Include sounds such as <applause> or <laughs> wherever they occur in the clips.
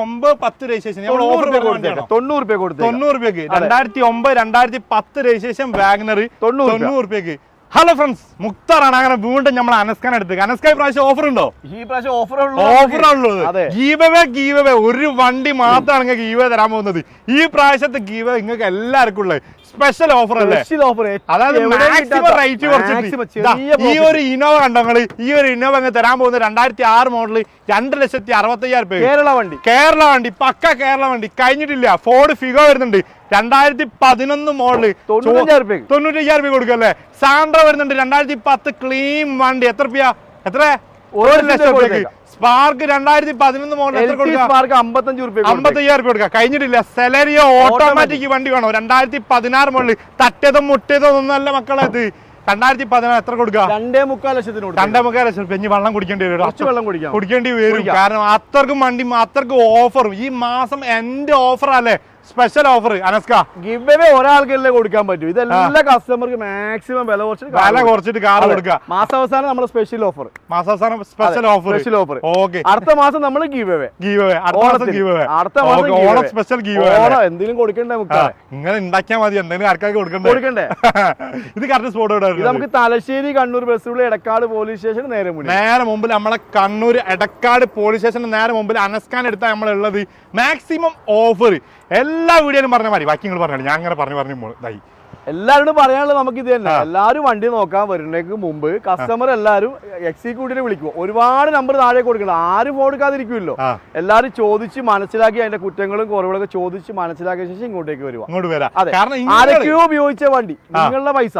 ഒമ്പത് പത്ത് രജിസ്ട്രേഷൻ. തൊണ്ണൂറ് രൂപ തൊണ്ണൂറ് രൂപയ്ക്ക്. രണ്ടായിരത്തി ഒമ്പത് രണ്ടായിരത്തി പത്ത് രജിസ്ട്രേഷൻ വാഗ്നർ. തൊണ്ണൂറ് രൂപയ്ക്ക്. ഹലോ ഫ്രണ്ട്സ് മുക്താറാണ്. അങ്ങനെ വീണ്ടും നമ്മൾ അനസ്കാൻ എടുത്ത് അനസ്കാൻ പ്രാവശ്യം ഓഫർ ഉണ്ടോ? ഈ പ്രാവശ്യം ഓഫർ ഓഫർ അതെ. ഗീവവേ ഗീവവേ ഒരു വണ്ടി മാത്രമാണ് നിങ്ങൾക്ക് ഗീവേ തരാൻ പോകുന്നത്. ഈ പ്രാവശ്യത്തെ ഗീവേ നിങ്ങൾക്ക് എല്ലാവർക്കും ഉള്ളത്. സ്പെഷ്യൽ ഓഫർ അല്ലേ? ഓഫർ അതായത് മാക്സിമം റേറ്റ് കുറച്ചിട്ട് ഈ ഒരു ഇന്നോവ കണ്ടങ്ങൾ ഈ ഒരു ഇന്നോവ അങ്ങ് തരാൻ പോകുന്ന രണ്ടായിരത്തി ആറ് മോഡൽ രണ്ട് ലക്ഷത്തി അറുപത്തി അയ്യായിരം രൂപ കേരള വണ്ടി. കേരള വണ്ടി പക്ക കേരള വണ്ടി. കഴിഞ്ഞിട്ടില്ല. ഫോർഡ് ഫിഗോ വരുന്നുണ്ട്. രണ്ടായിരത്തി പതിനൊന്ന് മോഡൽ തൊണ്ണൂറ്റയ്യായിരം രൂപ കൊടുക്കും അല്ലേ? സാൻഡ്ര വരുന്നുണ്ട്. രണ്ടായിരത്തി പത്ത് ക്ലീൻ വണ്ടി. എത്ര രൂപ എത്ര? ഒരു ലക്ഷം രൂപയ്ക്ക്. സ്പാർക്ക് രണ്ടായിരത്തി പതിനൊന്ന് മോഡൽ സ്പാർക്ക് അമ്പത്തഞ്ച് റുപ്യ അമ്പത്തയ്യായിരം രൂപ കൊടുക്കാം. കഴിഞ്ഞിട്ടില്ല. സെലറിയോ ഓട്ടോമാറ്റിക് വണ്ടി വേണോ? രണ്ടായിരത്തി പതിനാറ് മോഡൽ തട്ടിയതും മുട്ടിയതും ഒന്നല്ല മക്കളെ ഇത്. രണ്ടായിരത്തി പതിനാറ് എത്ര കൊടുക്കുക രണ്ടേ മുക്കാൽ ലക്ഷത്തിന്. രണ്ടേ മുക്കാൽ ലക്ഷം രൂപ ഇനി വെള്ളം കുടിക്കേണ്ടി വരും. കുറച്ച് വെള്ളം കുടിക്കാം. കുടിക്കേണ്ടി വരും. കാരണം അത്രക്കും വണ്ടി അത്രക്കും ഓഫറും ഈ മാസം എന്റെ ഓഫർ അല്ലേ? സ്പെഷ്യൽ ഓഫർ അനസ്ക. ഗിവ് അവേ ഒരാൾക്കല്ലേ കൊടുക്കാൻ പറ്റൂ. ഇതെല്ലാ കസ്റ്റമർക്ക് മാക്സിമം വില കുറച്ചിട്ട് വില കുറച്ചിട്ട് കാർ കൊടുക്കുക. മാസാവസാനം നമ്മുടെ special offer മാസാവസാനം special offer special offer okay അടുത്ത മാസം നമ്മൾ ഗിവ് അവേ ഗീവ് അടുത്ത മാസം ഗീവ് അടുത്ത മാസം ഓണം. സ്പെഷ്യൽ ഗീവ് ഓണം എന്തെങ്കിലും കൊടുക്കണ്ടേ നമുക്ക് ഇങ്ങനെ ഉണ്ടാക്കിയാൽ മതി. എന്തെങ്കിലും ആർക്കാർക്ക് കൊടുക്കണ്ടേ? കൊടുക്കണ്ടേ? <laughs> ഇത് കറക്റ്റ് സ്പോട്ട് ഇത് നമുക്ക് തലശ്ശേരി കണ്ണൂർ ബസ്സുള്ള എടക്കാട് പോലീസ് സ്റ്റേഷൻ നേരെ മുന്നിൽ. നേരെ മുമ്പിൽ നമ്മളെ കണ്ണൂർ എടക്കാട് പോലീസ് സ്റ്റേഷന് നേരെ മുമ്പിൽ അനസ്കാൻ എടുത്താൽ നമ്മളുള്ളത് മാക്സിമം ഓഫർ എല്ലാ വീഡിയോയിലും പറഞ്ഞ മാതിരി ബാക്കി നിങ്ങൾ പറഞ്ഞു ഞാൻ അങ്ങനെ പറഞ്ഞു പറഞ്ഞു ഇതായി. എല്ലാവരോടും പറയാനുള്ളത് നമുക്ക് ഇത് തന്നെ. എല്ലാവരും വണ്ടി നോക്കാൻ വരുന്നതിന് മുമ്പ് കസ്റ്റമർ എല്ലാവരും എക്സിക്യൂട്ടീവിനെ വിളിക്കും. ഒരുപാട് നമ്പർ താഴെ കൊടുക്കണം ആരും ഫോൺ എടുക്കാതിരിക്കുമല്ലോ. എല്ലാവരും ചോദിച്ച് മനസ്സിലാക്കി അതിന്റെ കുറ്റങ്ങളും കുറവുകളൊക്കെ ചോദിച്ച് മനസ്സിലാക്കിയ ശേഷം ഇങ്ങോട്ടേക്ക് വരുവാ ഇങ്ങോട്ട് വരാം. കാരണം ആരൊക്കെയോ ഉപയോഗിച്ച വണ്ടി. നിങ്ങളുടെ പൈസ.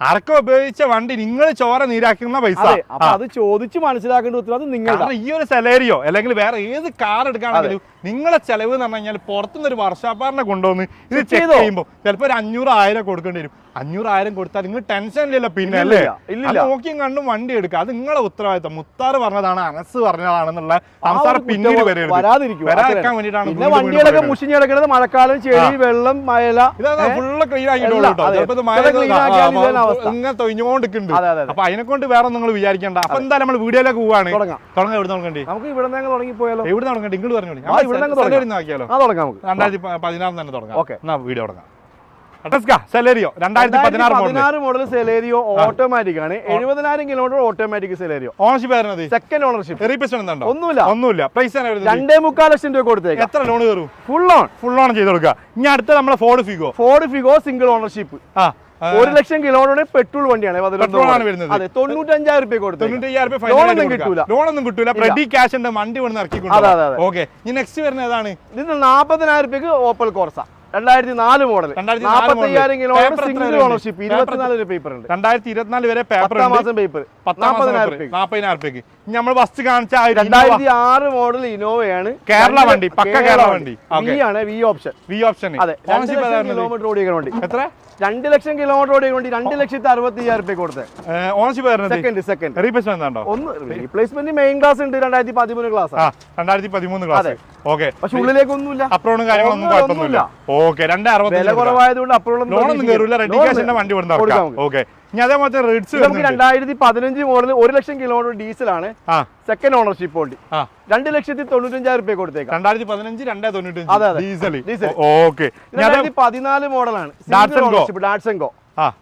അറക്കം ഉപയോഗിച്ച വണ്ടി നിങ്ങൾ ചോര നീരാക്കുന്ന പൈസ. അതെ അത് ചോദിച്ച് മനസ്സിലാക്കേണ്ട ഉത്തരവാദിത്വം നിങ്ങളുടെ കാരണം ഈ ഒരു സെലേരിയോ അല്ലെങ്കിൽ വേറെ ഏത് കാർ എടുക്കുകയാണെങ്കിലും നിങ്ങളെ ചെലവ് എന്ന് പറഞ്ഞു കഴിഞ്ഞാൽ പുറത്തുനിന്ന് ഒരു വർഷാപ്പാറിനെ കൊണ്ടുവന്ന് ഇത് ചെക്ക് ചെയ്തോ? ചെയ്യുമ്പോൾ ചിലപ്പോൾ ഒരു അഞ്ഞൂറ് ആയിരം കൊടുക്കേണ്ടി വരും. അഞ്ഞൂറ് ആയിരം കൊടുത്താൽ നിങ്ങൾ ടെൻഷൻ ഇല്ലല്ലോ പിന്നെ അല്ലേ? ഇല്ല നോക്കിയും കണ്ടും വണ്ടി എടുക്കുക. അത് നിങ്ങളെ ഉത്തരവാദിത്തം. മുത്താർ പറഞ്ഞതാണ് അനസ് പറഞ്ഞതാണെന്നുള്ള സംസാരം പിന്നീട് വരാതിരിക്കാൻ. വേണ്ടിയിട്ടാണ് വണ്ടികളൊക്കെ. മുഷിഞ്ഞ് കിടക്കുന്നത് മഴക്കാലം ചെളി വെള്ളം മഴ ഇതാ ഫുള്ള് ക്ലീൻ ആക്കിയിട്ടുള്ളൂ മഴ. ഇങ്ങനെ തൊഴിഞ്ഞുകൊണ്ടിരിക്കുന്നുണ്ട്. അപ്പൊ അതിനെ കൊണ്ട് വേറെ നിങ്ങൾ വിചാരിക്കണ്ട. അപ്പൊ എന്തായാലും നമ്മൾ വീഡിയോയിലേക്ക് പോവാണ്. തുടങ്ങാം. ഇവിടെ തുടങ്ങണ്ടേ? നമുക്ക് ഇവിടെ നിന്ന് തുടങ്ങി പോയാലോ എവിടെ തുടങ്ങണ്ടേ? ഇങ്ങോട്ട് പറഞ്ഞു തുടങ്ങാം. രണ്ടായിരത്തി പതിനാറ് തന്നെ തുടങ്ങാം. ഓക്കെ. എന്നാ വീഡിയോ തുടങ്ങാം. സെലേരിയോ രണ്ടായിരത്തി പതിനാറ് മോഡൽ സെലേരിയോ ഓട്ടോമാറ്റിക് ആണ്. എഴുപതിനായിരം കിലോമീറ്റർ ഓട്ടോമാറ്റിക് സെലേരിയോ ഓണർഷിപ്പ് വരുന്നത് സെക്കൻഡ് ഓണർഷിപ്പ് റീപ്ലേസ്മെന്റ് ഒന്നുമില്ല. ഒന്നുമില്ല. പ്രൈസ് രണ്ടേ മുക്കാൽ ലക്ഷം രൂപ കൊടുത്തേക്ക്. എത്ര ലോൺ കയറും? ഫുൾ ഓൺ ഫുൾ ഓൺ ചെയ്ത് കൊടുക്കുക. ഇനി അടുത്ത നമ്മളെ Ford Figo Ford Figo single ownership ആ. ഒരു ലക്ഷം കിലോമീറ്റർ പെട്രോൾ വണ്ടിയാണ്. അതെ തൊണ്ണൂറ്റഞ്ചായിരം രൂപ കൊടുത്തു ഒന്നും കിട്ടൂല. ലോൺ ഒന്നും കിട്ടൂല. റെഡി ക്യാഷ് ഉണ്ട്. വണ്ടി കൊണ്ട് ഇറക്കി ഓക്കെ നെക്സ്റ്റ് വരുന്നത് ഏതാണ്? ഇതിന് നാപ്പതിനായിരം രൂപയ്ക്ക് ഓപ്പൽ കോർസ രണ്ടായിരത്തി നാല് മോഡൽ 2004 നാപ്പത്തയ്യായിരം കിലോമീറ്റർ സിംഗിൾ ഓണർഷിപ്പ് ഇരുപത്തിനാല് രൂപ പേപ്പർ ഉണ്ട്. രണ്ടായിരത്തി ഇരുപത്തിനാല് വരെ പേപ്പർ മാസം പേപ്പർ നാപ്പതിനായിരം പേപ്പർ രൂപയ്ക്ക് നമ്മൾ ബസ് കാണിച്ച രണ്ടായിരത്തി ആറ് മോഡൽ ഇനോവയാണ് കേരള വണ്ടി, പക്ക കേരള വണ്ടി. വി ആണ് വി ഓപ്ഷൻ വി ഓപ്ഷൻ അതെ കിലോമീറ്റർ ഓടിയ വണ്ടി. എത്ര? രണ്ട് ലക്ഷം കിലോമീറ്റർ ഓടി കൊണ്ട് രണ്ട് ലക്ഷത്തി അറുപത്തി അയ്യായിരം രൂപ കൊടുത്തത് ഓണർഷിപ്പ് സെക്കൻഡ് സെക്കൻഡ് റീപ്ലേസ്മെന്റ് ഒന്ന് റീപ്ലേസ്മെന്റ് മെയിൻ ക്ലാസ് ഉണ്ട് രണ്ടായിരത്തി പതിമൂന്ന് ക്ലാസ് ആ. രണ്ടായിരത്തി പതിമൂന്ന് ക്ലാസ്. ഓക്കെ പക്ഷെ ഉള്ളിലേക്കൊന്നുമില്ല. അപ്രോണും കാര്യങ്ങളൊന്നും കുഴപ്പമൊന്നുമില്ല. ഓക്കെ രണ്ട് വില കുറവായതുകൊണ്ട് അപ്രോണൊന്നും ലോണൊന്നും കയറില്ല റെഡി ക്യാഷിന്റെ വണ്ടി കൊടുത്താൽ കൊടുക്കാം ഓക്കെ ഇനി അതേപോലത്തെ റേറ്റ്സ് നമുക്ക് രണ്ടായിരത്തി പതിനഞ്ച് മോഡൽ ഒരു ലക്ഷം കിലോമീറ്റർ ഡീസലാണ് ആണ് സെക്കൻഡ് ഓണർഷിപ്പ് വണ്ടി രണ്ട് ലക്ഷത്തി തൊണ്ണൂറ്റഞ്ചായിരം രൂപ കൊടുത്തേക്കാം. രണ്ടായിരത്തി പതിനഞ്ച് രണ്ടേ തൊണ്ണൂറ്റഞ്ച്. അതെ. Diesel diesel. ഓക്കെ. രണ്ടായിരത്തി പതിനാല് മോഡലാണ്.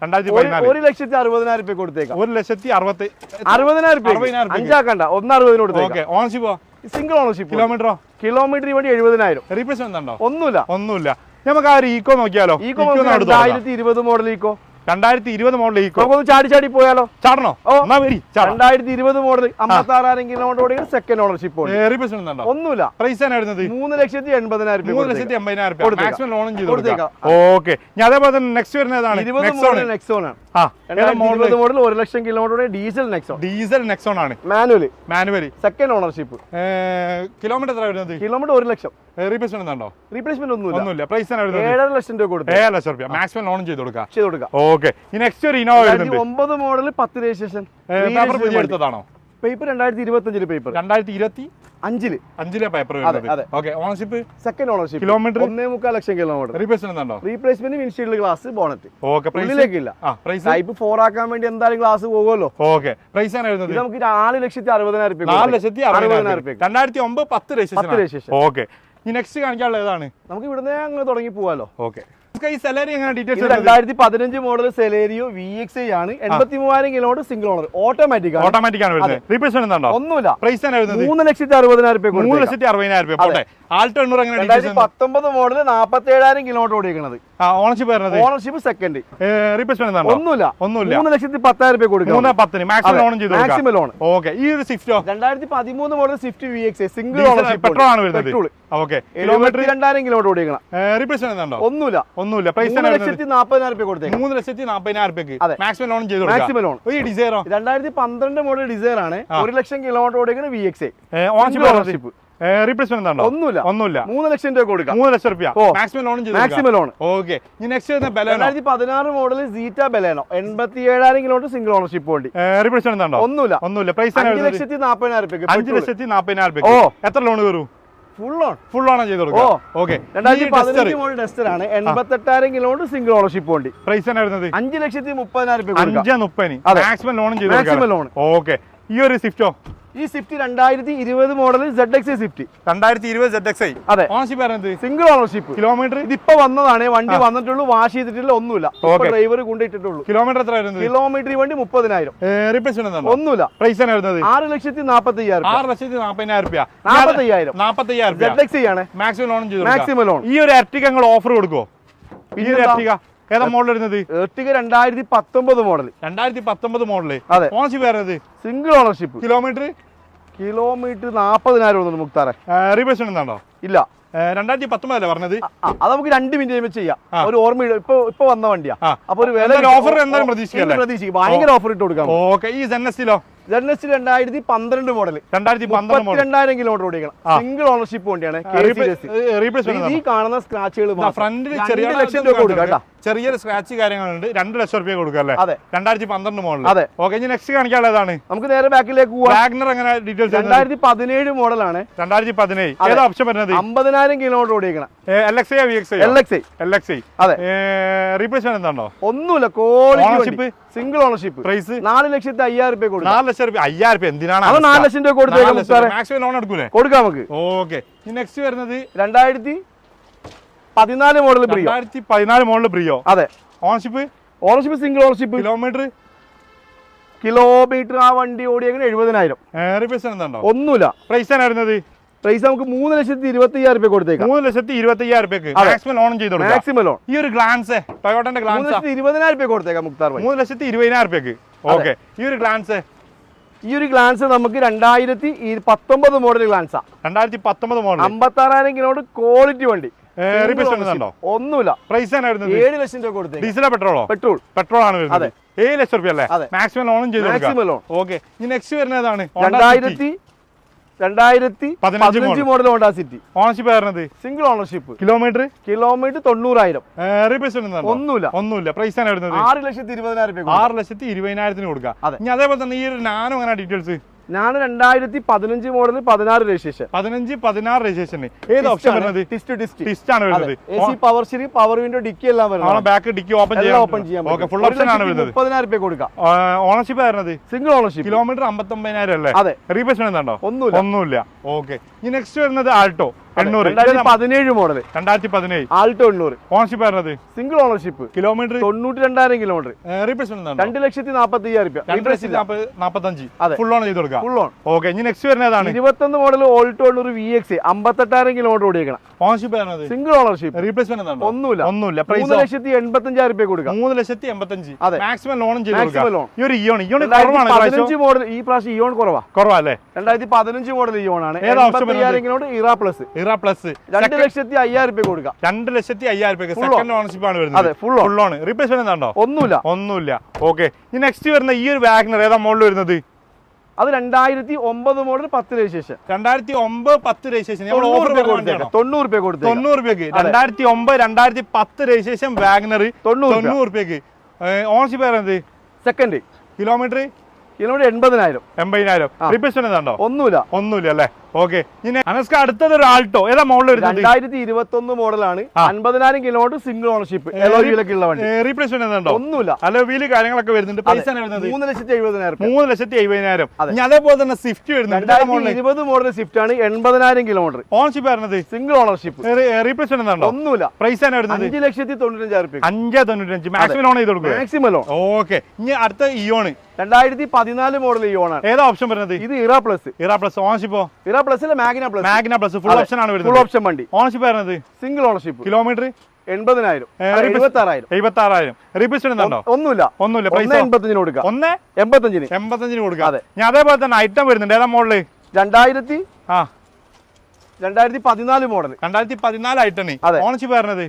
രണ്ടായിരത്തി ഒരു- ലക്ഷത്തി അറുപതിനായിരം രൂപ കൊടുത്തേക്കാം. ഒരു ലക്ഷത്തി അറുപത്തി അറുപതിനായിരം രൂപ. അഞ്ചാക്കണ്ട ഒന്ന് അറുപതിന് കൊടുത്തേക്കാം ഓണർഷിപ്പോ സിംഗിൾ ഓണർഷിപ്പ് കിലോമീറ്ററോ കിലോമീറ്റർ വേണ്ടി എഴുപതിനായിരം. റീപ്ലേസ്മെന്റ് ഉണ്ടോ? ഒന്നുമില്ല. ഒന്നുമില്ല. നമുക്ക് ആ ഒരു ഈക്കോ നോക്കിയാലോ? ഈക്കോ. രണ്ടായിരത്തി ഇരുപത് മോഡൽ ഈക്കോ രണ്ടായിരത്തി ഇരുപത് മോഡൽ ഈക്കോ ചാടി ചാടി പോയാലോ? ചാടണോ? രണ്ടായിരത്തി ഇരുപത് മോഡൽ അമ്പത്തി ആറായിരം കിലോമീറ്റർ സെക്കൻഡ് ഓണർഷിപ്പ് ഒന്നുമില്ല. പ്രൈസ് മൂന്ന് ലക്ഷത്തി എൺപതിനായിരം മൂന്ന്. ലക്ഷത്തി എൺപതിനായിരം. മാക്സിമം ലോണും ചെയ്ത് കൊടുത്തേക്കാം. ഓക്കെ ഞാൻ അതേപോലെ തന്നെ നെക്സ്റ്റ് വരുന്നത് ഏതാണ്? ഇരുപത് മോഡൽ നെക്സോൺ ആണ്. മോഡൽ ഒരു ലക്ഷം kilometre diesel Nexon diesel Nexon ആണ്. Manual manual second ownership kilometre എത്ര വരുന്നത്? കിലോമീറ്റർ ഒരു ലക്ഷം. റീപ്ലേസ്മെന്റ് ഉണ്ടോ? റീപ്ലേസ്മെന്റ് ഒന്നുമില്ല. പ്രൈസ് ഏഴര ലക്ഷം രൂപ കൊടുക്കും ഏഴ് ലക്ഷം രൂപ. മാക്സിമം ലോൺ ചെയ്ത് കൊടുക്കാം. ചെയ്ത് കൊടുക്കാം. ഓക്കെ ഈ നെക്സ്റ്റ് ഒരു ഇനോവ വരുന്നുണ്ട്. ഒമ്പത് മോഡൽ പത്ത് രജിസ്ട്രേഷൻ പേപ്പർ പുതിയ എടുത്തതാണോ? പേപ്പർ രണ്ടായിരത്തി ഇരുപത്തി അഞ്ചിൽ. പേപ്പർ രണ്ടായിരത്തി ഇരുപത്തി അഞ്ചിൽ അഞ്ചിലെ paper. Okay ownership second ownership kilometre ഒന്നേ മുക്കാൽ ലക്ഷം കിലോമീറ്റർ റീപ്ലേസ്മെന്റ് ഉണ്ടോ? Replacement windshield glass bonnet okay price ഇല്ല പ്രൈസ് ടൈപ്പ് ഫോർ ആക്കാൻ വേണ്ടി എന്തായാലും ഗ്ലാസ് പോകുമല്ലോ. ഓക്കെ പ്രൈസ് ആണ് ഇത് നമുക്ക് നാല് ലക്ഷത്തി അറുപതിനായിരം രൂപ നാല് ലക്ഷത്തി അറുപതിനായിരം രൂപ രണ്ടായിരത്തി ഒമ്പത് പത്ത് രജിസ്ട്രേഷൻ. ഓക്കെ ഈ നെക്സ്റ്റ് കാണിക്കാനുള്ള ഏതാണ്? നമുക്ക് ഇവിടുന്ന് അങ്ങ് തുടങ്ങി പോവാലോ. ഓക്കെ രണ്ടായിരത്തി പതിനഞ്ച് model Celerio V X I ആണ്. എൺപത്തി മൂവായിരം kilometre single owner automatic automatic ആണ്. റീപ്ലേസ്മെന്റ് ഉണ്ടോ ഒന്നുമില്ല. പ്രൈസ് മൂന്ന് ലക്ഷത്തി അറുപതിനായിരം രൂപ മൂന്ന് ലക്ഷത്തി അറുപതിനായിരം രൂപ. ആൾട്ടോ എണ്ണൂറ് രണ്ടായിരത്തി പത്തൊമ്പത് മോഡൽ നാപ്പത്തി ഏഴായിരം കിലോമീറ്റർ ഓടിക്കുന്നത് ഓണർഷിപ്പ് വരുന്നത്? ഓണർഷിപ്പ് സെക്കൻഡ് റീപ്ലേസ്മെന്റ് ഉണ്ടോ ഒന്നുമില്ല. ഒന്നുമില്ല. മൂന്ന് ലക്ഷത്തി പത്തായിരം രൂപ കൊടുക്കും മൂന്ന് പത്തിന്. മാക്സിമം ലോൺ ചെയ്തു മാക്സിമം ലോൺ ഓക്കെ. ഈ ഒരു സ്വിഫ്റ്റോ രണ്ടായിരത്തി പതിമൂന്ന് model Swift V X single ownership petrol ആണ് വരുന്നത്. ഓക്കെ. കിലോമീറ്റർ രണ്ടായിരം കിലോമീറ്റർ ഓടിക്കണം. റീപ്ലേസ്മെന്റ് ഉണ്ടോ ഒന്നുമില്ല. ഒന്നുമില്ല. പ്രൈസ് മൂന്ന് ലക്ഷത്തി നാൽപ്പതിനായിരം രൂപ കൊടുത്തേക്കാം. മൂന്ന് ലക്ഷത്തി നാൽപ്പതിനായിരം രൂപയ്ക്ക് മാക്സിമം ലോൺ ചെയ്തു മാക്സിമം ലോൺ ഈ ഡിസൈറോ രണ്ടായിരത്തി പന്ത്രണ്ട് മോഡൽ ഡിസൈർ ആണ്. ഒരു ലക്ഷം കിലോമീറ്റർ ഓടിക്കുന്ന V X ownership ownership replacement ഒന്നുമില്ല. ഒന്നുമില്ല. മൂന്ന് ലക്ഷം രൂപ കൊടുക്കാം. മൂന്ന് ലക്ഷം റുപ്യ. ഓ. Maximum loan maximum loan okay ഇനി നെക്സ്റ്റ് വരുന്ന ബെലനോ? രണ്ടായിരത്തി പതിനാറ് മോഡൽ സീറ്റ ബെലേനോ എൺപത്തി ഏഴായിരം കിലോമീറ്റർ സിംഗിൾ ഓണർഷിപ്പ് വണ്ടി. റീപ്ലേസ്മെന്റ് ഉണ്ടോ ഒന്നുമില്ല. ഒന്നുമില്ല. പ്രൈസ് അഞ്ച് ലക്ഷത്തി നാപ്പതിനായിരം രൂപയ്ക്ക് അഞ്ച് ലക്ഷത്തി നാപ്പതിനായിരം ഓ. എത്ര ലോൺ കയറും ഫുൾ ഓൺ ഫുൾ ലോൺ ചെയ്ത് കൊടുക്കാം ഓ. ഓക്കെ രണ്ടായിരത്തി പതിനഞ്ച് മോഡൽ ആണ്. എൺപത്തെട്ടായിരം കിലോമീറ്റർ സിംഗിൾ ഓണർഷിപ്പ് പ്രൈസ് തന്നെ വരുന്നത്? അഞ്ച് ലക്ഷത്തി മുപ്പതിനായിരം രൂപ കൊടുക്കാം. അഞ്ച് മുപ്പതിന്. മാക്സിമം ലോണും ചെയ്ത് മാക്സിമം ലോൺ ഓക്കെ ഈ ഒരു സ്വിഫ്റ്റോ ഈ സ്വിഫ്റ്റ് രണ്ടായിരത്തി ഇരുപത് മോഡൽ സെഡ് എക്സ് സ്വിഫ്റ്റ് രണ്ടായിരത്തി ഇരുപത് സെഡ് എക്സ് ഐ അതെ. ഓണർഷിപ്പ് പറയുന്നത് സിംഗിൾ ഓണർഷിപ്പ് കിലോമീറ്റർ ഇതിപ്പോ വന്നതാണ് വണ്ടി വന്നിട്ടുള്ളൂ വാഷ് ചെയ്തിട്ടില്ല ഒന്നുമില്ല. Okay. ഡ്രൈവർ കൊണ്ടിട്ടിട്ടുള്ളൂ കിലോമീറ്റർ എത്ര കിലോമീറ്റർ വണ്ടി മുപ്പതിനായിരം. റീപ്ലേസ്മെന്റ് ഒന്നുമില്ല. പ്രൈസ് തന്നെ വരുന്നത് ആറ് ലക്ഷത്തി നാപ്പത്തി അയ്യായിരം ആറ് ലക്ഷത്തി നാപ്പതിനായിരം രൂപ നാപ്പത്തയ്യായിരം. രൂപ സെഡ് എക്സ് ആണ്. മാക്സിമം ലോൺ ചെയ്തു മാക്സിമം ലോൺ ഈ ഒരു എർട്ടിക നിങ്ങൾ ഓഫർ കൊടുക്കുമോ ഈ ഒരു? എർട്ടിക ഏതാ മോഡൽ വരുന്നത്? എർട്ടിക രണ്ടായിരത്തി പത്തൊമ്പത് മോഡൽ രണ്ടായിരത്തി പത്തൊമ്പത് മോഡൽ അതെ. ഓണർഷിപ്പ് വരുന്നത് സിംഗിൾ ഓണർഷിപ്പ് കിലോമീറ്റർ കിലോമീറ്റർ നാപ്പതിനായിരം ഒന്നും മുക്താറെ. റീപ്ലേസ്മെന്റ് ഉണ്ടോ ഇല്ല. രണ്ടായിരത്തി പത്തൊമ്പതല്ലേ പറഞ്ഞത്? അത് നമുക്ക് രണ്ട് മിനിറ്റ് കഴിയുമ്പോൾ ചെയ്യാം. ഒരു ഓർമ്മ ഇപ്പൊ ഇപ്പൊ വന്ന വണ്ടിയാ. അപ്പൊ ഒരു വില ഓഫർ എന്താ എന്തായാലും പ്രതീക്ഷിക്കാം പ്രതീക്ഷിക്കും? ഭയങ്കര ഓഫർ ഇട്ട് കൊടുക്കാം ഓക്കെ ഈ സെന്നസ്റ്റിലോ ജെർണസ്റ്റ് രണ്ടായിരത്തി പന്ത്രണ്ട് മോഡൽ രണ്ടായിരത്തി പന്ത്രണ്ട് മുപ്പത്തിരണ്ടായിരം കിലോമീറ്റർ ഓടിക്കണം. സിംഗിൾ ഓണർഷിപ്പ് വണ്ടിയാണ് ഈ കാണുന്ന സ്ക്രാച്ചുകൾ ഫ്രണ്ടിൽ രണ്ട് ചെറിയ ലക്ഷം രൂപ കൊടുക്കാം കേട്ടോ. ചെറിയൊരു സ്ക്രാച്ച് കാര്യങ്ങളുണ്ട്. രണ്ട് ലക്ഷം റുപ്യ കൊടുക്കല്ലേ അതെ. രണ്ടായിരത്തി പന്ത്രണ്ട് മോഡൽ അതെ. ഓക്കെ ഇനി നെക്സ്റ്റ് കാണിക്കാനുള്ള ഏതാണ്? നമുക്ക് നേരെ ബാക്കിലേക്ക് പോവാം. വാഗ്നർ എങ്ങനെ ഡീറ്റെയിൽസ് രണ്ടായിരത്തി പതിനേഴ് മോഡലാണ്. രണ്ടായിരത്തി പതിനേഴ്. ഏതാ ഓപ്ഷൻ വരുന്നത്? അമ്പതിനായിരം കിലോമീറ്റർ ഓടിക്കണം L X I V X L X I L X I അതെ. റീപ്ലേസ്മെന്റ് എന്താണോ? ഒന്നുമില്ല ക്വാളിറ്റി സിംഗിൾ ഓണർഷിപ്പ് പ്രൈസ് നാല് ലക്ഷത്തി അയ്യായിരം രൂപ കൊടുക്കും. നാല് ലക്ഷം റുപ്യ. അയ്യായിരം റുപ്യ എന്തിനാണ് അത് നാല് ലക്ഷം രൂപ കൊടുത്തേക്കാം മാക്സിമം ലോൺ എടുക്കൂലേ? കൊടുക്കാം നമുക്ക്. ഓക്കെ. നെക്സ്റ്റ് വരുന്നത് രണ്ടായിരത്തി പതിനാല് മോഡൽ ബ്രിയോ രണ്ടായിരത്തി പതിനാല് മോഡൽ ബ്രിയോ അതെ. Ownership ownership single ownership kilometre kilometre ആ വണ്ടി ഓടിയെങ്കിൽ എഴുപതിനായിരം. ഒന്നുമില്ല. പ്രൈസ് ആണ് വരുന്നത്? പ്രൈസ് നമുക്ക് മൂന്ന് ലക്ഷത്തി ഇരുപത്തി അയ്യായിരം രൂപ കൊടുത്തേക്കാം. മൂന്ന് ലക്ഷത്തി ഇരുപത്തി അയ്യായിരം റുപ്യക്ക് മാക്സിമം ലോൺ ചെയ്ത് മാക്സിമം ലോൺ ഈ ഒരു ഗ്ലാൻസ് ടൊയോട്ടന്റെ ഗ്ലാൻസ് ലക്ഷത്തി ഇരുപതിനായിരം രൂപ കൊടുത്തേക്കാം മുക്താർ മൂന്ന് ലക്ഷത്തി ഇരുപതിനായിരം രൂപയ്ക്ക് ഓക്കെ ഈ ഒരു ഗ്ലാൻസ് ഈ ഒരു ഗ്ലാൻസ് നമുക്ക് രണ്ടായിരത്തി പത്തൊമ്പത് മോഡൽ ഗ്ലാൻസാ രണ്ടായിരത്തി പത്തൊമ്പത് മോഡൽ അമ്പത്താറായിരം കിലോമീറ്റർ ക്വാളിറ്റി വണ്ടി. ഒന്നുമില്ല. പ്രൈസ് ഏഴ് ലക്ഷം രൂപ കൊടുത്തേക്കാം. ഡീസലോ പെട്രോളോ പെട്രോൾ പെട്രോൾ ആണ് വരുന്നത്. ഏഴ് ലക്ഷം രൂപ അല്ലേ അതെ. മാക്സിമം ലോണും ചെയ്ത് മാക്സിമം ലോൺ ഓക്കെ ഇനി നെക്സ്റ്റ് രണ്ടായിരത്തി രണ്ടായിരത്തി പതിനഞ്ച് model Honda City ownership single ownership kilometre kilometre തൊണ്ണൂറായിരം. ഒന്നുമില്ല. ഒന്നുമില്ല. പ്രൈസ് ആണ് വരുന്നത്? ആറ് ലക്ഷത്തി ഇരുപതിനായിരം രൂപ ആറ് ലക്ഷത്തി ഇരുപതിനായിരത്തിന് കൊടുക്കാം ഇനി അതേപോലെ തന്നെ ഈ ഒരു നാനോ അങ്ങനെ ഡീറ്റെയിൽസ് ഞാൻ രണ്ടായിരത്തി പതിനഞ്ച് മോഡൽ പതിനാറ് രജിസ്ട്രേഷൻ പതിനഞ്ച് പതിനാറ് രജിസ്ട്രേഷൻ ഏത് ഓപ്ഷൻ വരുന്നത്? ടിസ്റ്റ് ടിസ്റ്റ് ടിസ്റ്റ് ആണ് വരുന്നത്. A C power steering power window dickey എല്ലാം വരുന്നത്. ബാക്ക് ഡിക്കി ഓപ്പൺ ചെയ്യാം ഓപ്പൺ ചെയ്യാൻ ഓക്കെ ഫുൾ ഓപ്ഷൻ ആണ് വരുന്നത്. മുപ്പതിനായിരം രൂപ കൊടുക്കാം. ഓണർഷിപ്പ് വരുന്നത്? സിംഗിൾ ഓണർഷിപ്പ് കിലോമീറ്റർ അമ്പത്തൊമ്പതിനായിരം അല്ലേ? അതെ. റീപ്ലേസ്മെന്റ് ഉണ്ടോ ഒന്നുമില്ല. ഒന്നുമില്ല. ഓക്കെ ഇനി നെക്സ്റ്റ് വരുന്നത് ആൾട്ടോ എണ്ണൂറ്. പതിനേഴ് മോഡൽ രണ്ടായിരത്തി പതിനേഴ്. ആൾട്ടോ എണ്ണൂറ്. ഓണർഷിപ്പ് ആയിരുന്നത് സിംഗിൾ ഓണർഷിപ്പ് കിലോമീറ്റർ തൊണ്ണൂറ്റി രണ്ടായിരം കിലോമീറ്റർ റീപ്ലേസ്മെന്റ് രണ്ട് ലക്ഷത്തി നാപ്പത്തി അയ്യായിരം. ഫുൾ ഓൺ ചെയ്ത് കൊടുക്കാം ഫുൾ ഓൺ ഓക്കെ ഇനി നെക്സ്റ്റ് വരുന്നതാണ് ഇരുപത്തൊന്ന് മോഡൽ ഓൾട്ടോ എണ്ണൂറ് വി എക്സ് അമ്പത്തെട്ടായിരം കിലോമീറ്റർ ഓടിയേക്കണം. ഓണർഷിപ്പ് സിംഗിൾ ഓണർഷിപ്പ് റീപ്ലേസ്മെന്റ് ഒന്നുമില്ല. ഒന്നുമില്ല. മൂന്ന് ലക്ഷത്തി ലക്ഷത്തി എൺപത്തഞ്ചായിരം രൂപ കൊടുക്കാം. മൂന്ന് ലക്ഷത്തി എൺപത്തഞ്ച്. അതെ. മാക്സിമം ലോൺ ചെയ്ത് കൊടുക്കാം ഈ ഒരു ഇയോൺ ഇയോൺ കുറവാണ് ഈ പതിനഞ്ച്. മോഡൽ ഈ പ്രാവശ്യം ഇയോൺ കുറവാ. കുറവാ അല്ലേ? രണ്ടായിരത്തി പതിനഞ്ച് മോഡൽ ഇയോൺ ആണ്. എൺപത്തയ്യായിരം kilometre Era plus Era plus രണ്ട് ലക്ഷത്തി അയ്യായിരം രൂപ കൊടുക്കാം. രണ്ട് ലക്ഷത്തി അയ്യായിരം രൂപ സെക്കൻഡ് ഓണർഷിപ്പ് ആണ് വരുന്നത്. അതെ, ഫുൾ ഓൺ റീപ്ലേസ്മെന്റ് ഉണ്ടോ ഒന്നുമില്ല. ഒന്നുമില്ല. ഓക്കെ ഇനി നെക്സ്റ്റ് വരുന്ന ഈ ഒരു വാഗ്നർ ഏതാ മോഡൽ വരുന്നത്? അത് രണ്ടായിരത്തി ഒമ്പത് മോഡൽ പത്ത് രജിസ്ട്രേഷൻ. രണ്ടായിരത്തി ഒമ്പത് പത്ത് രജിസ്ട്രേഷൻ. തൊണ്ണൂറ് രൂപ കൊടുത്തു തൊണ്ണൂറ് രൂപയ്ക്ക്. രണ്ടായിരത്തി ഒമ്പത് രണ്ടായിരത്തി പത്ത് രജിസ്ട്രേഷൻ വാഗ്നർ തൊണ്ണൂറ് രൂപയ്ക്ക്. ഓണർഷിപ്പ് വരുന്നത് സെക്കൻഡ് കിലോമീറ്റർ കിലോമീറ്റർ എൺപതിനായിരം. എൺപതിനായിരം. റീപ്ലേസ്മെന്റ് ഉണ്ടോ ഒന്നുമില്ല. ഒന്നുമില്ല അല്ലേ? ഓക്കെ. ഇനി അനസ്ക അടുത്തത് ഒരു ആൾട്ടോ? ഏതാ മോഡൽ വരുന്നത്? രണ്ടായിരത്തി ഇരുപത്തി ഒന്ന് മോഡലാണ് അൻപതിനായിരം കിലോമീറ്റർ സിംഗിൾ ഓണർഷിപ്പ് എലോയിലൊക്കെ ഉള്ള വണ്ടി. റീപ്ലേസ്മെന്റ് എന്താണ്ടോ ഒന്നുമില്ല. അല്ല വീൽ കാര്യങ്ങളൊക്കെ വരുന്നുണ്ട്. പൈസ മൂന്ന് ലക്ഷത്തി എഴുപതിനായിരം. മൂന്ന് ലക്ഷത്തി എഴുപതിനായിരം. അതേപോലെ തന്നെ സ്വിഫ്റ്റ് വരുന്നുണ്ട്. ഇരുപത് മോഡൽ സ്വിഫ്റ്റ് ആണ്. എൺപതിനായിരം കിലോമീറ്റർ ഓണർഷിപ്പ് വരുന്നത് സിംഗിൾ ഓണർഷിപ്പ് റീപ്ലേസ്മെന്റ് എന്താണ്ടോ ഒന്നുമില്ല. പൈസ വരുന്നത്? അഞ്ച് ലക്ഷത്തി തൊണ്ണൂറ്റഞ്ചായിരം രൂപ അഞ്ചേ തൊണ്ണൂറ്റഞ്ച്. മാക്സിമം ലോൺ ചെയ്ത് കൊടുക്കും മാക്സിമം ലോൺ ഓക്കെ. ഇനി അടുത്ത ഇയോണ് രണ്ടായിരത്തി പതിനാല് മോഡൽ ഇയോൺ ആണ്. ഏതാ ഓപ്ഷൻ വരുന്നത്? ഇത് ഇറ plus Era plus ഓണർഷിപ്പോ Era plus Magna plus Magna plus full option ആണ് ഫുൾ ഓപ്ഷൻ വണ്ടി. ഓണർഷിപ്പ് വരുന്നത് സിംഗിൾ ഓണർഷിപ്പ് കിലോമീറ്റർ എൺപതിനായിരം. എഴുപത്തി ആറായിരം ഉണ്ടോ? ഒന്നുമില്ല. ഒന്നുമില്ല. ഒന്ന് പ്രൈസ് എൺപത്തഞ്ചിന് കൊടുക്കാം ഒന്ന്? എൺപത്തഞ്ചിന്. എൺപത്തഞ്ചിന് കൊടുക്കാം അതെ. ഞാൻ അതേപോലെ തന്നെ ഐറ്റം വരുന്നുണ്ട്. ഏതാ മോഡൽ രണ്ടായിരത്തി ആ. രണ്ടായിരത്തി പതിനാല് മോഡൽ രണ്ടായിരത്തി പതിനാല് ഐറ്റാണ്. ഓണർഷിപ്പ് വരുന്നത്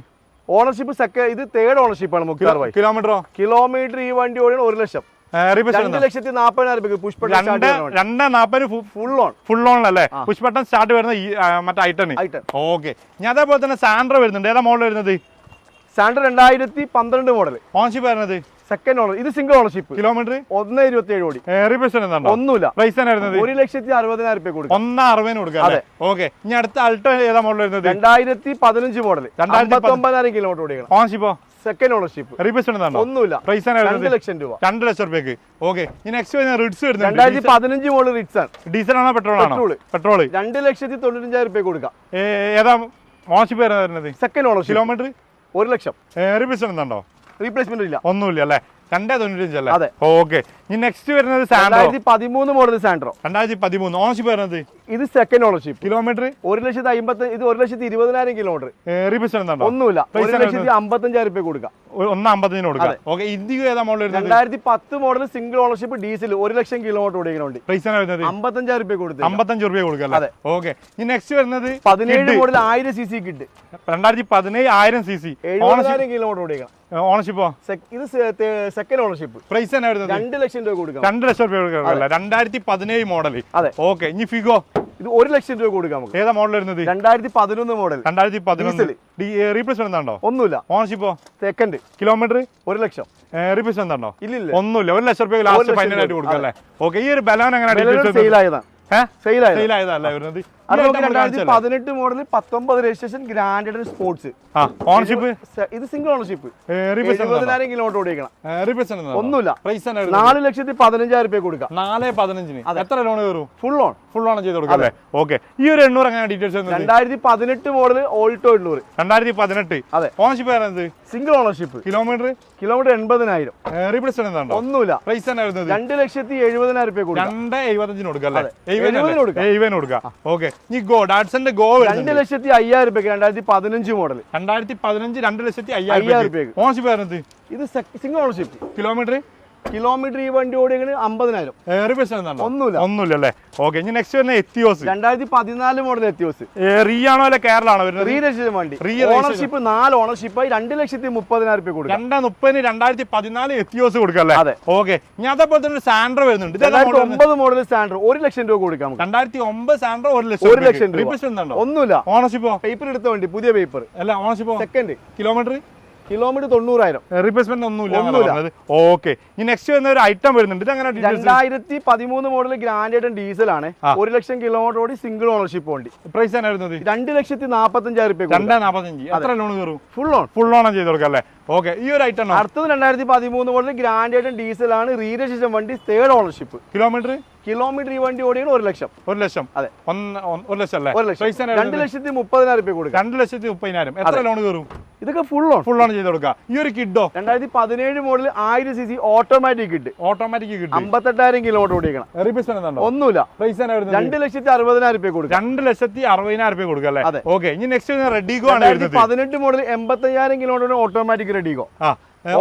ഓണർഷിപ്പ് സെക്കൻഡ് ഇത് തേർഡ് ഓണർഷിപ്പ് ആണ് ഭായി. കിലോമീറ്ററോ കിലോമീറ്റർ ഈ വണ്ടി ഓടിയാണ് ഒരു ലക്ഷം. രണ്ട് ലക്ഷത്തി നാപ്പതിനായിരം രൂപ ഫുൾ ഓൺ ഫുൾ സ്റ്റാർട്ട് വരുന്ന മറ്റേ ഐറ്റണ് ഓക്കെ ഞാൻ അതേപോലെ തന്നെ സാൻഡ്ര വരുന്നുണ്ട്. ഏതാ മോഡൽ വരുന്നത്? സാൻഡർ രണ്ടായിരത്തി പന്ത്രണ്ട് മോഡൽ ഓൺഷിപ്പ് വരുന്നത് സെക്കൻഡ് ഓണർ ഇത് സിംഗിൾ ഓണർഷിപ്പ് കിലോമീറ്റർ ഒന്ന് ഇരുപത്തി ഏഴ് കോടി ഒന്നുമില്ല. വരുന്നത്? ഒരു ലക്ഷത്തി അറുപതിനായിരം രൂപ കൊടുക്കും. ഒന്ന് അറുപതിന് കൊടുക്കാം ഓക്കെ ഇനി അടുത്ത അൾട്ടോ ഏതാ മോഡൽ വരുന്നത്? രണ്ടായിരത്തി പതിനഞ്ച് മോഡൽ രണ്ടായിരത്തി ഒമ്പതിനായിരം കിലോമീറ്റർ ഓടിക്കണം. ഓണർഷിപ്പോ സെക്കൻഡ് ഓണർഷിപ്പ് റീപ്ലേസ്മെന്റ് ഒന്നുമില്ല. പ്രൈസ് രണ്ട് ലക്ഷം രൂപ. രണ്ട് ലക്ഷം റുപ്യക്ക് ഓക്കെ നെക്സ്റ്റ് വരുന്ന റിഡ്സ് വരുന്നുണ്ട്. രണ്ടായിരത്തി പതിനഞ്ച് മോൾ റിറ്റ്സ് ആണ്. ഡീസൽ ആണോ പെട്രോൾ ആണോ? പെട്രോൾ രണ്ട് ലക്ഷത്തി തൊണ്ണൂറ്റഞ്ചായിരം രൂപ കൊടുക്കാം. ഏതാ ഓണർഷിപ്പ് വരുന്നത് സെക്കൻഡ് ഓണർഷിപ്പ് കിലോമീറ്റർ ഒരു ലക്ഷം. റീപ്ലേസ്മെന്റ് ഉണ്ടോ? റീപ്ലേസ്മെന്റ് ഇല്ല. ഒന്നുമില്ല അല്ലേ? രണ്ടേ തൊണ്ണൂറ്റഞ്ച് അല്ലേ. ഓക്കെ. ഇനി നെക്സ്റ്റ് വരുന്നത് രണ്ടായിരത്തി പതിമൂന്ന് മോഡൽ സാൻഡ്രോ രണ്ടായിരത്തി പതിമൂന്ന്. ഓണർഷിപ്പ് വരുന്നത്? ഇത് സെക്കൻഡ് ഓണർഷിപ്പ് കിലോമീറ്റർ ഒരു ലക്ഷത്തി അമ്പത്തി ഇത് ഒരു ലക്ഷത്തി ഇരുപതിനായിരം കിലോമീറ്റർ ഒന്നുമില്ല. ഒരു ലക്ഷത്തി അമ്പത്തഞ്ചായിരം രൂപ കൊടുക്കാം. ഒന്ന് അമ്പത്തഞ്ചിന് കൊടുക്കാം. ഓക്കെ ഇന്ത്യയ്ക്ക് ഏതാ മോഡൽ രണ്ടായിരത്തി പത്ത് മോഡൽ സിംഗിൾ ഓണർഷിപ്പ് ഡീസൽ ഒരു ലക്ഷം കിലോമീറ്റർ ഓടിക്കുന്നുണ്ട് പ്രൈസ് വരുന്നത്? അമ്പത്തഞ്ചായിരം രൂപ കൊടുത്തു അമ്പത്തഞ്ച് രൂപ കൊടുക്കാം അല്ലേ? അതെ. ഓക്കെ ഇനി നെക്സ്റ്റ് വരുന്നത് പതിനേഴ് മോഡൽ ആയിരം സി സി കിട്ട് രണ്ടായിരത്തി പതിനേഴ് ആയിരം സി സി എഴുപതിനായിരം കിലോമീറ്റർ ഓടിക്കണം ഓണർഷിപ്പോ ഇത് സെക്കൻഡ് ഓണർഷിപ്പ് പ്രൈസ് തന്നെ വരുന്നത്? രണ്ട് ലക്ഷം രൂപ കൊടുക്കാം. രണ്ട് ലക്ഷം രൂപ കൊടുക്കാം രണ്ടായിരത്തി പതിനേഴ് മോഡൽ അതെ. ഓക്കെ ഇനി ഫിഗോ ഇത് ഒരു ലക്ഷം രൂപ കൊടുക്കാം നമുക്ക്. ഏതാ മോഡൽ വരുന്നത്? രണ്ടായിരത്തി പതിനൊന്ന് മോഡൽ രണ്ടായിരത്തി പതിനൊന്ന്. റീപ്ലേസ്മെന്റ് എന്താണോ ഒന്നുമില്ല. ഓണർഷിപ്പോ സെക്കൻഡ് കിലോമീറ്റർ ഒരു ലക്ഷം. റീപ്ലേസ്മെന്റ് എന്താണോ ഇല്ല ഒന്നുമില്ല. ഒരു ലക്ഷം രൂപ ലാസ്റ്റ് ഫൈനൽ ആയിട്ട് കൊടുക്കാം അല്ലേ? ഓക്കെ ഈ ഒരു ബലവൻ എങ്ങനെ സെയിൽ ആയതാണ്. സെയിൽ ആയത് സെയിൽ ആയതല്ലേ വരുന്നത്? രണ്ടായിരത്തി പതിനെട്ട് മോഡൽ പത്തൊമ്പത് രജിസ്ട്രേഷൻ ഗ്രാൻഡ് സ്പോർട്സ് ഓണർഷിപ്പ് ഇത് സിംഗിൾ ഓണർഷിപ്പ് ഇരുപതിനായിരം കിലോമീറ്റർ ഓടിക്കണം ഒന്നുമില്ല. നാല് ലക്ഷത്തി പതിനഞ്ചായിരം രൂപ കൊടുക്കാം. നാല് പതിനഞ്ചിന്. എത്ര ലോൺ കയറും? ഫുൾ ഓൺ ഫുൾ ലോൺ ചെയ്ത് കൊടുക്കാം ഓക്കെ ഈ ഒരു എണ്ണൂറ് അങ്ങനെ ഡീറ്റെയിൽസ് രണ്ടായിരത്തി പതിനെട്ട് മോഡൽ ഓൾട്ടോ എണ്ണൂറ്. രണ്ടായിരത്തി പതിനെട്ട്. അതെ. Ownership single ownership kilometre kilometre എൺപതിനായിരം. ഒന്നുമില്ല. പ്രൈസ് രണ്ട് ലക്ഷത്തി എഴുപതിനായിരം രൂപ കൊടുക്കാം. രണ്ട് എഴുപത്തഞ്ചിന് അല്ലേ. എഴുപതിന് കൊടുക്കാം. ഓക്കെ ഈ ഗോ ഡാഡ്സന്റെ ഗോ രണ്ട് ലക്ഷത്തി അയ്യായിരം രൂപയ്ക്ക് രണ്ടായിരത്തി പതിനഞ്ച് മോഡൽ രണ്ടായിരത്തി പതിനഞ്ച് രണ്ട് ലക്ഷത്തി അയ്യായിരം അയ്യായിരം രൂപയ്ക്ക്. ഓണർഷിപ്പ് വരുന്നത് ഇത് സിംഗിൾ ഓണർഷിപ്പ് കിലോമീറ്റർ കിലോമീറ്റർ ഈ വണ്ടി ഓടിക്കുന്നത് അമ്പതിനായിരം. ഒന്നുമില്ല ഒന്നുമില്ല. അല്ലേ ഓക്കെ ഇനി നെക്സ്റ്റ് വരുന്ന എത്തിയോസ് രണ്ടായിരത്തി പതിനാല് മോഡൽ എത്തിയോസ് റീ ആണോ അല്ലെ കേരള ആണോ വരുന്നത്? റീ രജിസ്റ്റർ വണ്ടി. റീ ഓണർഷിപ്പ് നാല് ഓണർഷിപ്പായി രണ്ട് ലക്ഷത്തി മുപ്പതിനായിരം രൂപ കൊടുക്കും. രണ്ടാം മുപ്പതിന് രണ്ടായിരത്തി പതിനാല് എത്തിയോസ് കൊടുക്കാം അല്ലേ? അതെ. ഓക്കെ ഇനി അതേപോലെ തന്നെ ഒരു വരുന്നുണ്ട്. ഒമ്പത് മോഡൽ സാൻഡർ ഒരു ലക്ഷം രൂപ കൊടുക്കാം രണ്ടായിരത്തി ഒമ്പത് സാൻഡർ ഒരു ഒരു ലക്ഷം ലക്ഷം രൂപ. ഒന്നുമില്ല. ഓണർഷിപ്പോ പേപ്പർ എടുത്ത വണ്ടി പുതിയ പേപ്പർ അല്ല ഓണർഷിപ്പോ സെക്കൻഡ് കിലോമീറ്റർ കിലോമീറ്റർ തൊണ്ണൂറായിരം. റീപ്ലേസ്മെന്റ് ഒന്നുമില്ല. ഓക്കെ. ഇനി നെക്സ്റ്റ് വരുന്ന ഒരു ഐറ്റം വരുന്നുണ്ട്. അങ്ങനെ രണ്ടായിരത്തി പതിമൂന്ന് മോഡൽ ഗ്രാൻഡ് ഡീസൽ ആണ്. ഒരു ലക്ഷം കിലോമീറ്റർ ഓടി സിംഗിൾ ഓണർഷിപ്പ് വണ്ടി. പ്രൈസ് രണ്ട് ലക്ഷത്തി നാപ്പത്തഞ്ചായിരം രൂപ രണ്ടേ നാപ്പത്തഞ്ച്. എത്ര ലോൺ കയറും? ഫുൾ ഓൺ ഫുൾ ഓണം ചെയ്ത് കൊടുക്കാം അല്ലേ? ഓക്കെ ഈ ഒരു ഐറ്റം അടുത്തത് രണ്ടായിരത്തി പതിമൂന്ന് മോഡൽ ഗ്രാൻഡ് ഡീസൽ ആണ്. റീരജിസ്റ്റർ വണ്ടി തേർഡ് ഓണർഷിപ്പ് കിലോമീറ്റർ കിലോമീറ്റർ ഈ വണ്ടി ഓടിയാണ് ഒരു ലക്ഷം. ഒരു ലക്ഷം. അതെ. ഒരു ലക്ഷം അല്ലേ? ഒരു ലക്ഷം. രണ്ട് ലക്ഷത്തി മുപ്പതിനായിരം രൂപ കൊടുക്കുക. രണ്ട് ലക്ഷത്തി മുപ്പതിനായിരം. എത്ര ലോൺ കയറും? ഇതൊക്കെ ഫുൾ ഓൺ ഫുൾ ഓൺ ചെയ്ത് കൊടുക്കുക. ഈ ഒരു കിഡോ രണ്ടായിരത്തി പതിനേഴ് മോഡൽ ആയിരം സി സി ഓട്ടോമാറ്റിക് കിട്ടി. ഓട്ടോമാറ്റിക് കിട്ടും. അമ്പത്തെട്ടായിരം കിലോമീറ്റർ ഓടിക്കണം. ഒന്നുമില്ല. വരുന്നത് രണ്ട് ലക്ഷത്തി അറുപതിനായിരം രൂപ കൊടുക്കുക. രണ്ട് ലക്ഷത്തി അറുപതിനായിരം രൂപ കൊടുക്കാം അല്ലേ? ഓക്കെ ഇനി നെക്സ്റ്റ് റെഡിഗോ ആണ് പതിനെട്ട് മോഡൽ എൺപത്തയ്യായിരം കിലോമീറ്റർ ഓട്ടോമാറ്റിക് റെഡിഗോ ആ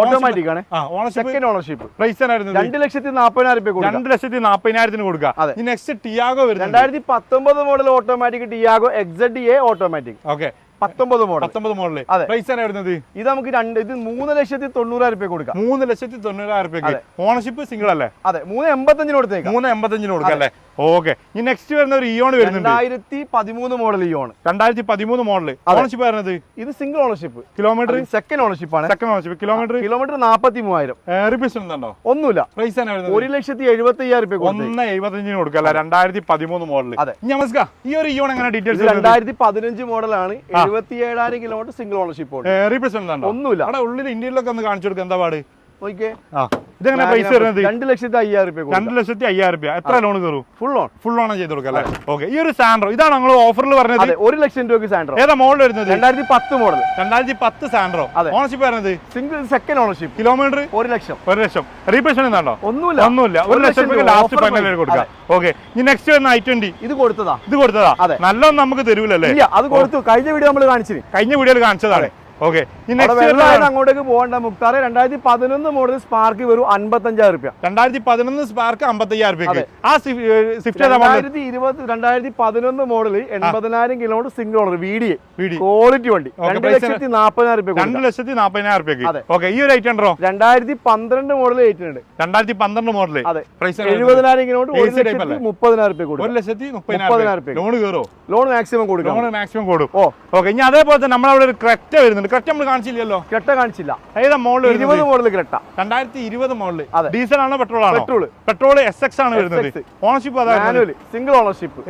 ഓട്ടോമാറ്റിക് ആണ്. ഓണർഷിപ്പ് സെക്കൻഡ് ഓണർഷിപ്പ് പ്രൈസ് രണ്ട് ലക്ഷത്തി നാപ്പതിനായിരം രൂപ രണ്ട് ലക്ഷത്തി നാപ്പതിനായിരത്തിന് കൊടുക്കാം അതെ. നെക്സ്റ്റ് ടിയാഗോ രണ്ടായിരത്തി പത്തൊമ്പത് model automatic Tiago X Z A automatic okay പത്തൊമ്പത് മോഡൽ പത്തൊമ്പത് മോഡൽ. പ്രൈസ് തന്നെ വരുന്നത് ഇത്? നമുക്ക് രണ്ട് ഇത് മൂന്ന് ലക്ഷത്തി തൊണ്ണൂറായിരം രൂപ കൊടുക്കാം. മൂന്ന് ലക്ഷത്തി തൊണ്ണൂറായിരം രൂപയ്ക്ക്. ഓണർഷിപ്പ് സിംഗിൾ അല്ലേ? അതെ മൂന്ന് എൺപത്തഞ്ചിന് കൊടുത്തേക്ക്. മൂന്ന് എൺപത്തഞ്ചിന് കൊടുക്കാം അല്ലേ? ഓക്കെ ഇനി നെക്സ്റ്റ് വരുന്ന ഒരു ഇയോൺ വരുന്നുണ്ട്. രണ്ടായിരത്തി പതിമൂന്ന് മോഡൽ ഇയോൺ രണ്ടായിരത്തി പതിമൂന്ന് മോഡൽ. ഓണർഷിപ്പ് വരുന്നത്? ഇത് single ownership kilometre second ownership ആണ്. സെക്കൻഡ് ഓണർഷിപ്പ് കിലോമീറ്റർ കിലോമീറ്റർ നാപ്പത്തി മൂവായിരം ഉണ്ടോ? ഒന്നുമില്ല. പ്രൈസ് ഒരു ലക്ഷത്തി എഴുപത്തി അയ്യായിരം രൂപ ഒന്ന് എഴുപത്തഞ്ചിന് കൊടുക്കുക അല്ല രണ്ടായിരത്തി പതിമൂന്ന് മോഡൽ അതെ. നമസ്കാർ ഈ ഒരു ഇയോൺ എങ്ങനെ ഡീറ്റെയിൽസ് രണ്ടായിരത്തി പതിനഞ്ച് മോഡലാണ് എഴുപത്തി ഏഴായിരം കിലോമീറ്റർ സിംഗിൾ ഓണർഷിപ്പ് ഉണ്ട്. റിപ്പീസ് ഉണ്ടോ? ഒന്നുമില്ല. അവിടെ ഉള്ളിൽ ഇന്ത്യയിലൊക്കെ ഒന്ന് കാണിച്ചു കൊടുക്കുക എന്താ പാട്? ഇതെങ്ങനെ പൈസ വരുന്നത്? രണ്ട് ലക്ഷത്തി അയ്യായിരം രൂപ രണ്ട് ലക്ഷത്തി അയ്യായിരം രൂപ എത്ര ലോൺ കയറും? ഫുൾ ലോൺ ഫുൾ ലോൺ ചെയ്ത് കൊടുക്കാം അല്ലേ? ഓക്കെ ഈ ഒരു സാൻഡ്രോ ഇതാണ് നമ്മൾ ഓഫറിൽ പറഞ്ഞത്. ഒരു ലക്ഷം രൂപയ്ക്ക് സാൻഡ്രോ. ഏതാ മോഡൽ വരുന്നത്? രണ്ടായിരത്തി പത്ത് മോഡൽ രണ്ടായിരത്തി പത്ത് സാൻഡ്രോ. ഓണർഷിപ്പ് വരുന്നത്? സിംഗിൾ സെക്കൻഡ് ഓണർഷിപ്പ് കിലോമീറ്റർ ഒരു ലക്ഷം. ഒരു ലക്ഷം. റീപേഷൻ എന്താണോ? ഒന്നുമില്ല. ഒന്നുമില്ല. ഒരു ലക്ഷം രൂപ ലാസ്റ്റ് ഫൈനൽ. കൊടുക്കാം. ഓക്കെ ഇനി നെക്സ്റ്റ് വരുന്ന ഐ ട്വന്റി ഇത് കൊടുത്തതാ. ഇത് കൊടുത്തതാ. നല്ലൊന്നും നമുക്ക് തരൂലല്ലേ? അത് കൊടുത്തു. കഴിഞ്ഞ വീഡിയോ നമ്മൾ കാണിച്ചു കഴിഞ്ഞ വീഡിയോയിൽ കാണിച്ചതാണ്. ഓക്കെ അങ്ങോട്ടേക്ക് പോകണ്ട മുക്താറെ. രണ്ടായിരത്തി പതിനൊന്ന് മോഡൽ സ്പാർക്ക് വരും അൻപത്തഞ്ചായിരം രൂപ രണ്ടായിരത്തി പതിനൊന്ന് സ്പാർക്ക് അമ്പത്തയ്യായിരം റുപ്യ. ആ സ്വിഫ്റ്റ് രണ്ടായിരത്തി ഇരുപത് രണ്ടായിരത്തി പതിനൊന്ന് മോഡൽ എൺപതിനായിരം kilometre single owner V D quality വണ്ടി. രണ്ട് ലക്ഷത്തി നാൽപ്പതിനായിരം രൂപ രണ്ട് ലക്ഷത്തി നാപ്പതിനായിരം രൂപയ്ക്ക് ഓക്കെ ഈ ഒരു ഐറ്റം ഉണ്ടോ രണ്ടായിരത്തി പന്ത്രണ്ട് മോഡൽ ഏറ്റുണ്ട് രണ്ടായിരത്തി പന്ത്രണ്ട് മോഡൽ അതെ. എഴുപതിനായിരം കിലോമീറ്റർ ഒരു ലക്ഷത്തി? മുപ്പതിനായിരം രൂപ ഒരു ലക്ഷത്തി മുപ്പതിനായിരം റുപ്യ ലോൺ കയറോ? ലോൺ മാക്സിമം കൊടുക്കും. ലോൺ മാക്സിമം കൊടുക്കും. ഓ. ഓക്കെ ഇനി അതേപോലെ തന്നെ നമ്മളവിടെ ഒരു ക്രെറ്റ വരുന്നുണ്ട്. ക്രെറ്റ നമ്മൾ കാണിച്ചില്ലല്ലോ? കെട്ട കാണിച്ചില്ല. ഏതാ മോഡൽ ഇരുപത് മോഡൽ കെട്ട. രണ്ടായിരത്തി ഇരുപത് മോഡൽ. ഡീസൽ ആണോ പെട്രോൾ ആണോ പെട്രോൾ പെട്രോൾ എസ് എക്സ് ആണ് വരുന്നത്? ഓണർഷിപ്പ് അതായത് സിംഗിൾ ഓണർഷിപ്പ്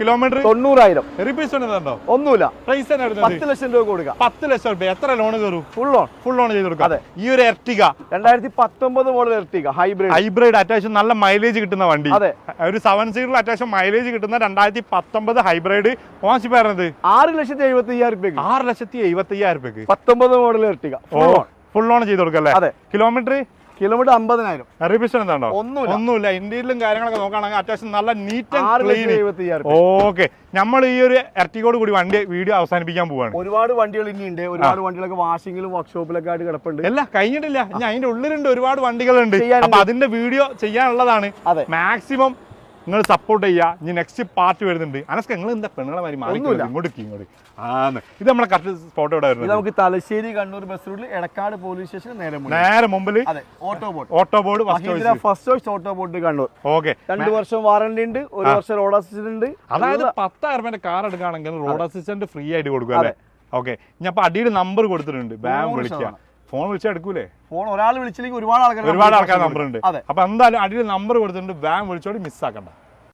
കിലോമീറ്റർ തൊണ്ണൂറായിരം. റിപ്പീസ് ഉണ്ടോ? ഒന്നുമില്ല. പ്രൈസ് പത്ത് ലക്ഷം രൂപ കൊടുക്കുക പത്ത് ലക്ഷം രൂപ. എത്ര ലോൺ കയറും? ഫുൾ ലോൺ ഫുൾ ലോൺ ചെയ്ത് കൊടുക്കുക അതെ. ഈ ഒരു എർട്ടിക രണ്ടായിരത്തി പത്തൊമ്പത് മോഡൽ എർട്ടിക ഹൈബ്രിഡ് ഹൈബ്രിഡ് അത്യാവശ്യം നല്ല മൈലേജ് കിട്ടുന്ന വണ്ടി. അതെ. ഒരു സെവൻ സീറ്ററിൽ അത്യാവശ്യം മൈലേജ് കിട്ടുന്ന രണ്ടായിരത്തി പത്തൊമ്പത് ഹൈബ്രിഡ് ഓണർഷിപ്പ് ആയിരുന്നത്? ആറ് ലക്ഷത്തി എഴുപത്തി അയ്യായിരം ആറ് ലക്ഷത്തി എഴുപത്തി അയ്യായിരം രൂപയ്ക്ക് പത്തൊമ്പത് മോഡൽ എർട്ടിക ഫുൾ ഓൺ ചെയ്ത് കൊടുക്കാം അല്ലേ? അതെ. കിലോമീറ്റർ കിലോമീറ്റർ അമ്പതിനായിരം. റിവിഷൻ എന്താണോ? ഒന്നുമില്ല. ഒന്നുമില്ല. ഇന്ത്യയിലും കാര്യങ്ങളൊക്കെ നോക്കുകയാണെങ്കിൽ അത്യാവശ്യം നല്ല നീറ്റ് ക്ലീൻ ഓക്കെ നമ്മൾ ഈ ഒരു എർട്ടിക്കോട് കൂടി വണ്ടി വീഡിയോ അവസാനിപ്പിക്കാൻ പോവാണ്. ഒരുപാട് വണ്ടികൾ ഇനിയുണ്ട്. ഒരുപാട് വണ്ടികളൊക്കെ വാഷിങ്ങിലും വർക്ക്ഷോപ്പിലൊക്കെ ആയിട്ട് കിടപ്പുണ്ട്. അല്ല കഴിഞ്ഞിട്ടില്ല. ഇനി അതിന്റെ ഉള്ളിലുണ്ട് ഒരുപാട് വണ്ടികളുണ്ട്. അപ്പൊ അതിന്റെ വീഡിയോ ചെയ്യാനുള്ളതാണ്. മാക്സിമം നിങ്ങൾ സപ്പോർട്ട് ചെയ്യുക. ഇനി നെക്സ്റ്റ് പാർട്ട് വരുന്നുണ്ട്. അനസ്ക നിങ്ങൾ എന്താ പെണ്ണുങ്ങളെ മാറി മാറി. ഇങ്ങോട്ട് ഇങ്ങോട്ട് ആന്ന്. ഇത് നമ്മളെ കറക്റ്റ് സ്പോട്ട് ഇവിടെ വരുന്നത്? നമുക്ക് തലശ്ശേരി കണ്ണൂർ ബസ് റൂട്ടിൽ എടക്കാട് പോലീസ് സ്റ്റേഷൻ നേരെ. നേരെ മുമ്പിൽ auto bot auto board first choice auto bot Kannur. Okay രണ്ട് വർഷം വാറണ്ടി ഉണ്ട് ഒരു വർഷം റോഡ് അസിസ്റ്റന്റ് ഉണ്ട്. അതായത് പത്തായിരം രൂപ കാർ എടുക്കുകയാണെങ്കിൽ റോഡ് അസിസ്റ്റന്റ് ഫ്രീ ആയിട്ട് കൊടുക്കുക അല്ലേ? ഓക്കെ ഞാൻ അപ്പൊ അടിയിൽ നമ്പർ കൊടുത്തിട്ടുണ്ട്. ബാങ്ക് വിളിക്കുക. ഫോൺ വിളിച്ചാൽ എടുക്കൂലേ? ഫോൺ ഒരാൾ വിളിച്ചില്ലെങ്കിൽ ഒരുപാട് ആൾക്കാർ ഒരുപാട് ആൾക്കാർ നമ്പർ ഉണ്ട്. അതെ. അപ്പൊ എന്തായാലും അടിയിൽ നമ്പർ കൊടുത്തിട്ടുണ്ട്. ബാങ്ക് വിളിച്ചോട് മിസ്സാക്കണ്ട